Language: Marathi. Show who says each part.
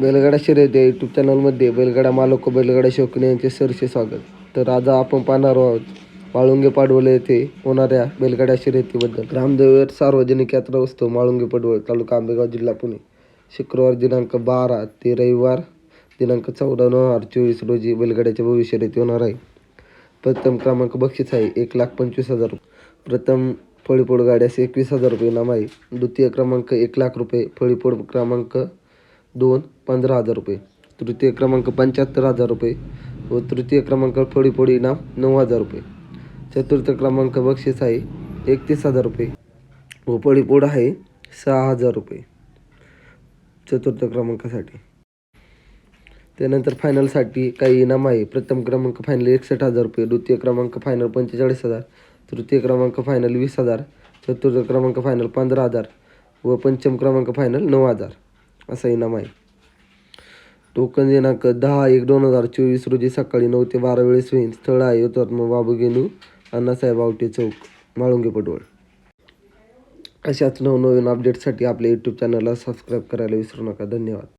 Speaker 1: बैलगाडा शर्यत या यूट्यूब चॅनलमध्ये बैलगाडा मालक व बैलगाडा शौकीन यांचे सरसे स्वागत. तर आज आपण पाहणार आहोत माळुंगे पाडवले येथे होणाऱ्या बैलगाडा शर्यतीबद्दल. रामदेवर सार्वजनिक यात्रा उत्सव माळुंगे पडवळ तालुका आंबेगाव जिल्हा पुणे. शुक्रवार दिनांक बारा ते रविवार दिनांक चौदा नोव्हेंबर चोवीस रोजी बैलगाड्याच्या भविष्य शर्यती होणार आहे. प्रथम क्रमांक बक्षीस आहे एक लाख पंचवीस हजार प्रथम फळीपोड गाड्यास एकवीस हजार रुपये इनाम आहे. द्वितीय क्रमांक एक लाख रुपये फळीपोड क्रमांक दोन पंधरा हजार रुपये. तृतीय क्रमांक पंच्याहत्तर हजार रुपये व तृतीय क्रमांक फळीपोड इनाम नऊ हजार रुपये. चतुर्थ क्रमांक बक्षीस आहे एकतीस हजार रुपये व फळीपोड आहे सहा हजार रुपये. चतुर्थ क्रमांकासाठी. त्यानंतर फायनलसाठी काही इनाम आहे. प्रथम क्रमांक फायनल एकसष्ट हजार रुपये द्वितीय क्रमांक फायनल पंचेचाळीस हजार तृतीय क्रमांक फायनल वीस हजार चतुर्थ क्रमांक फायनल पंधरा हजार व पंचम क्रमांक फायनल नऊ हजार. असा इनाम आहे. टोकन दिनांक दहा एक दोन हजार चोवीस रोजी सकाळी नऊ ते बारा वेळेस होईल स्थळ आहे हुतात्मा बाबू गेनू अण्णासाहेब आवटे चौक माळुंगे पटवळ अशाच नवनवीन अपडेटसाठी आपल्या यूट्यूब चॅनलला सबस्क्राईब करायला विसरू नका. धन्यवाद.